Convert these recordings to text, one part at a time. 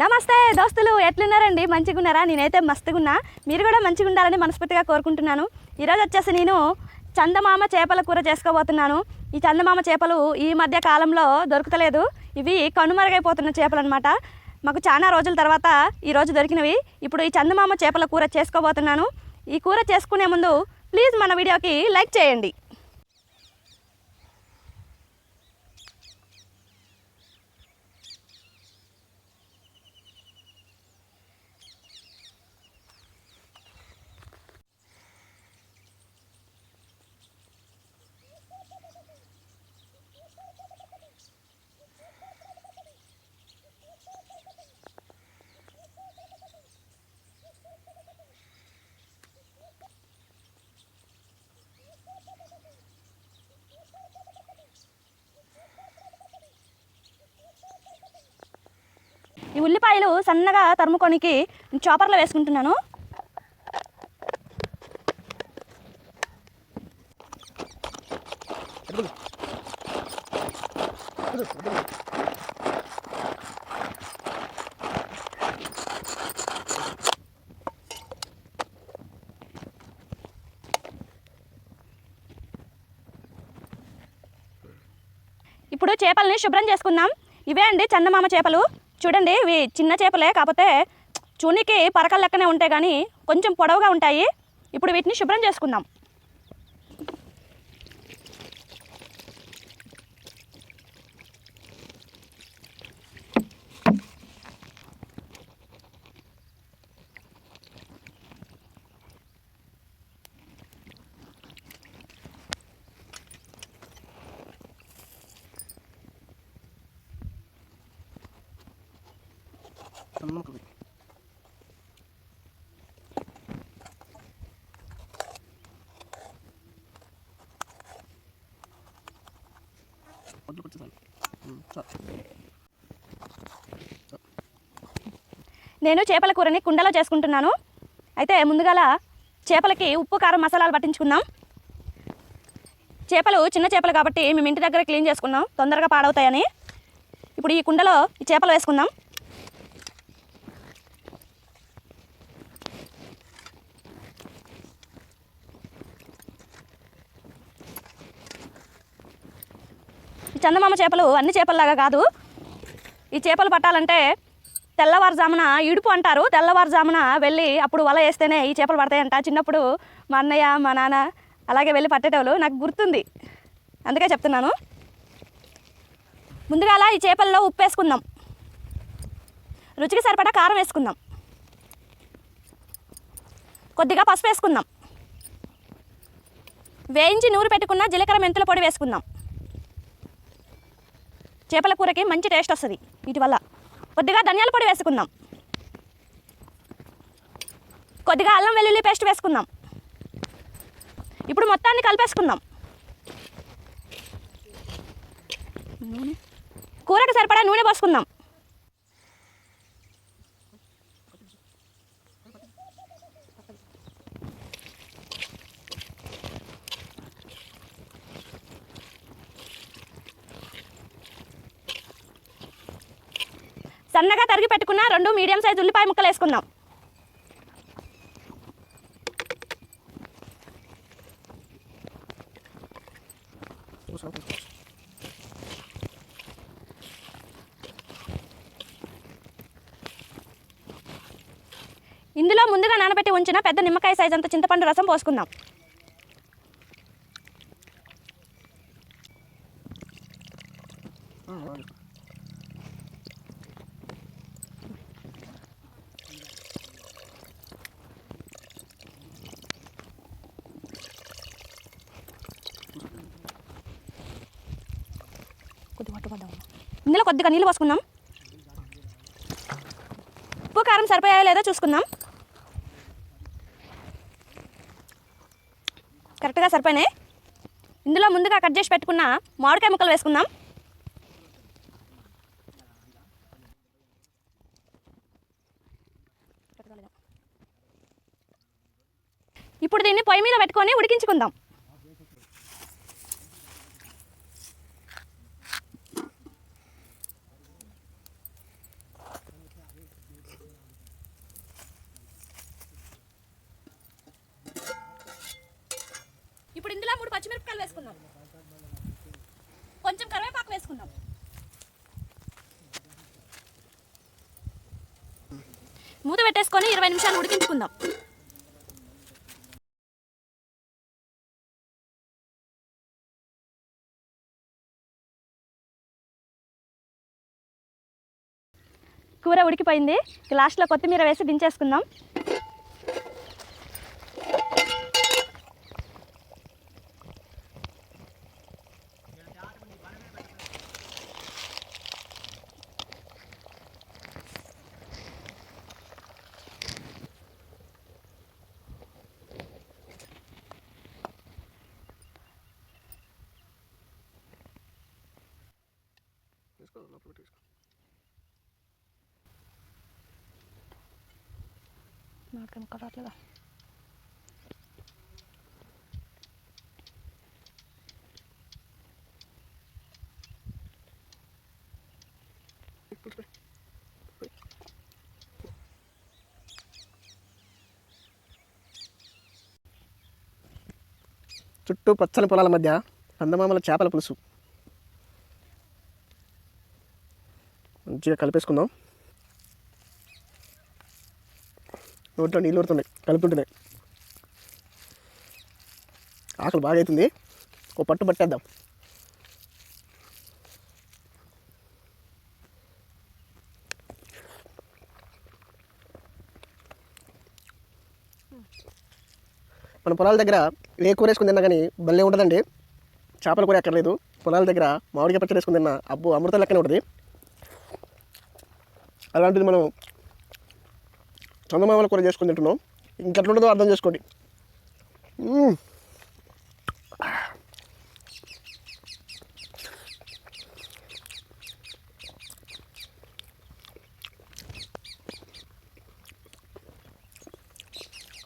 నమస్తే దోస్తులు ఎట్లున్నారండి? మంచిగా ఉన్నారా నేనైతే మస్తుగా ఉన్నా మీరు కూడా మంచిగా ఉండాలని మనస్ఫూర్తిగా కోరుకుంటున్నాను. ఈరోజు వచ్చేసి నేను చందమామ చేపల కూర చేసుకోబోతున్నాను. ఈ చందమామ చేపలు ఈ మధ్య కాలంలో దొరుకుతలేదు. ఇవి కనుమరుగైపోతున్న చేపలు అనమాట మాకు చాలా రోజుల తర్వాత ఈరోజు దొరికినవి. ఇప్పుడు ఈ చందమామ చేపల కూర చేసుకోబోతున్నాను. ఈ కూర చేసుకునే ముందు ప్లీజ్ మన వీడియోకి లైక్ చేయండి. ఈ ఉల్లిపాయలు సన్నగా తరుముకొనికి చాపర్లో వేసుకుంటున్నాను. ఇప్పుడు చేపల్ని శుభ్రం చేసుకుందాం. ఇవే అండి చందమామ చేపలు. చూడండి ఇవి చిన్న చేపలే కాకపోతే చూనికి పరకల లెక్కనే ఉంటాయి కానీ కొంచెం పొడవుగా ఉంటాయి. ఇప్పుడు వీటిని శుభ్రం చేసుకుందాం. నేను చేపల కూరని కుండలో చేసుకుంటున్నాను. అయితే ముందుగాల చేపలకి ఉప్పు కారం మసాలాలు పట్టించుకుందాం. చేపలు చిన్న చేపలు కాబట్టి మేము ఇంటి దగ్గర క్లీన్ చేసుకున్నాం. తొందరగా పాడవుతాయని. ఇప్పుడు ఈ కుండలో ఈ చేపలు వేసుకుందాం. ఈ చందమామ చేపలు అన్ని చేపల్లాగా కాదు. ఈ చేపలు పట్టాలంటే తెల్లవారుజామున ఇడుపు అంటారు. తెల్లవారుజామున వెళ్ళి అప్పుడు వల వేస్తేనే ఈ చేపలు పడతాయంట. చిన్నప్పుడు మా అన్నయ్య మా నాన్న అలాగే వెళ్ళి పట్టేటోళ్ళు. నాకు గుర్తుంది. అందుకే చెప్తున్నాను. ముందుగా అలా ఈ చేపల్లో ఉప్పు వేసుకుందాం రుచికి సరిపడా కారం వేసుకుందాం. కొద్దిగా పసుపు వేసుకుందాం. వేయించి నూరు పెట్టుకున్న జీలకర్ర మెంతుల పొడి వేసుకుందాం. చేపల కూరకి మంచి టేస్ట్ వస్తుంది వీటి వల్ల. కొద్దిగా ధనియాల పొడి వేసుకుందాం. కొద్దిగా అల్లం వెల్లుల్లి పేస్ట్ వేసుకుందాం. ఇప్పుడు మొత్తాన్ని కలిపేసుకుందాం. కూరకు సరిపడా నూనె పోసుకుందాం. సన్నగా తరిగి పెట్టుకున్న రెండు మీడియం సైజ్ ఉల్లిపాయ ముక్కలు వేసుకుందాం. ఇందులో ముందుగా నానబెట్టి ఉంచిన పెద్ద నిమ్మకాయ సైజ్ అంత చింతపండు రసం పోసుకుందాం. Ah, ఉమ్, ఇందులో కొద్దిగా నీళ్ళు పోసుకుందాం. ఉప్పు కారం సరిపోయాయో లేదో చూసుకుందాం. కరెక్ట్గా సరిపోయినాయి. ఇందులో ముందుగా కట్ చేసి పెట్టుకున్న మామిడికాయ ముక్కలు వేసుకుందాం. ఇప్పుడు దీన్ని పొయ్యి మీద పెట్టుకొని ఉడికించుకుందాం. వేసుకుందాం. కొంచెం కరివేపాకు వేసుకుందాం. మూత పెట్టేసుకొని ఇరవై నిమిషాలు ఉడికించుకుందాం. కూర ఉడికిపోయింది. లాస్ట్లో కొత్తిమీర వేసి దించేసుకుందాం. వేసుకో లోపల వేసుకో నాకేం పోయి. చుట్టూ పచ్చని పొలాల మధ్య కందమామల చేపల పులుసు మంచిగా కలిపేసుకుందాం. నోట్లో నీళ్ళు పడుతున్నాయి కలుపుతుంటున్నాయి ఆకలి బాగా అవుతుంది. ఓ పట్టు పట్టేద్దాం. మన పొలాల దగ్గర ఏ కూర వేసుకుని తిన్నా కానీ భలే ఉంటుందండి. చేపల కూర ఎక్కర్లేదు. పొలాల దగ్గర మామిడికాయ పచ్చడి వేసుకుని తిన్నా అబ్బో అమృతం లెక్కనే ఉంటుంది. అలాంటిది మనం చందమామల కూర చేసుకుని తింటున్నాం. ఇంకెట్లుంటుందో అర్థం చేసుకోండి.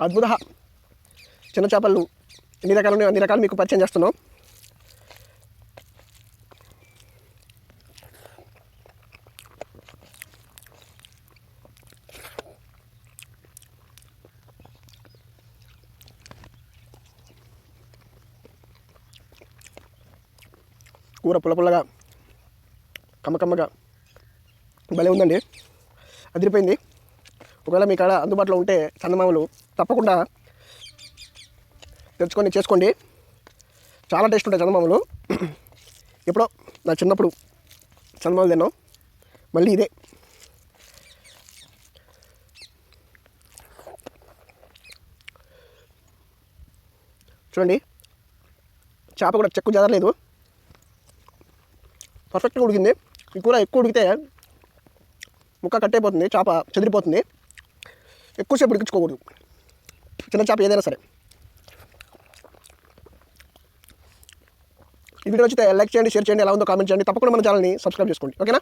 అద్భుత. చిన్న చేపలు ఎన్ని రకాలు ఉన్నాయో? అన్ని రకాలు మీకు పరిచయం చేస్తున్నాం. కూర పుల్ల కమ్మకమ్మగా భలే ఉందండి. అదిరిపోయింది. ఒకవేళ మీ కాడ అందుబాటులో ఉంటే చందమామలు తప్పకుండా తెచ్చుకొని చేసుకోండి. చాలా టేస్ట్ ఉంటాయి చందమామలు. ఎప్పుడో నా చిన్నప్పుడు చందమామలు తిన్నాం. మళ్ళీ ఇదే. చూడండి. చేప కూడా చెక్కు జరలేదు. పర్ఫెక్ట్గా ఉడికింది. ఈ కూర ఎక్కువ ఉడికితే ముక్క కట్టయిపోతుంది చేప చెదిరిపోతుంది. ఎక్కువసేపు ఉడికించుకోకూడదు. చిన్న చేప ఏదైనా సరే. ఈ వీడియో వచ్చితే లైక్ చేయండి షేర్ చేయండి ఎలా ఉందో కామెంట్ చేయండి. తప్పకుండా మన ఛానల్ని సబ్స్క్రైబ్ చేసుకోండి. ఓకేనా?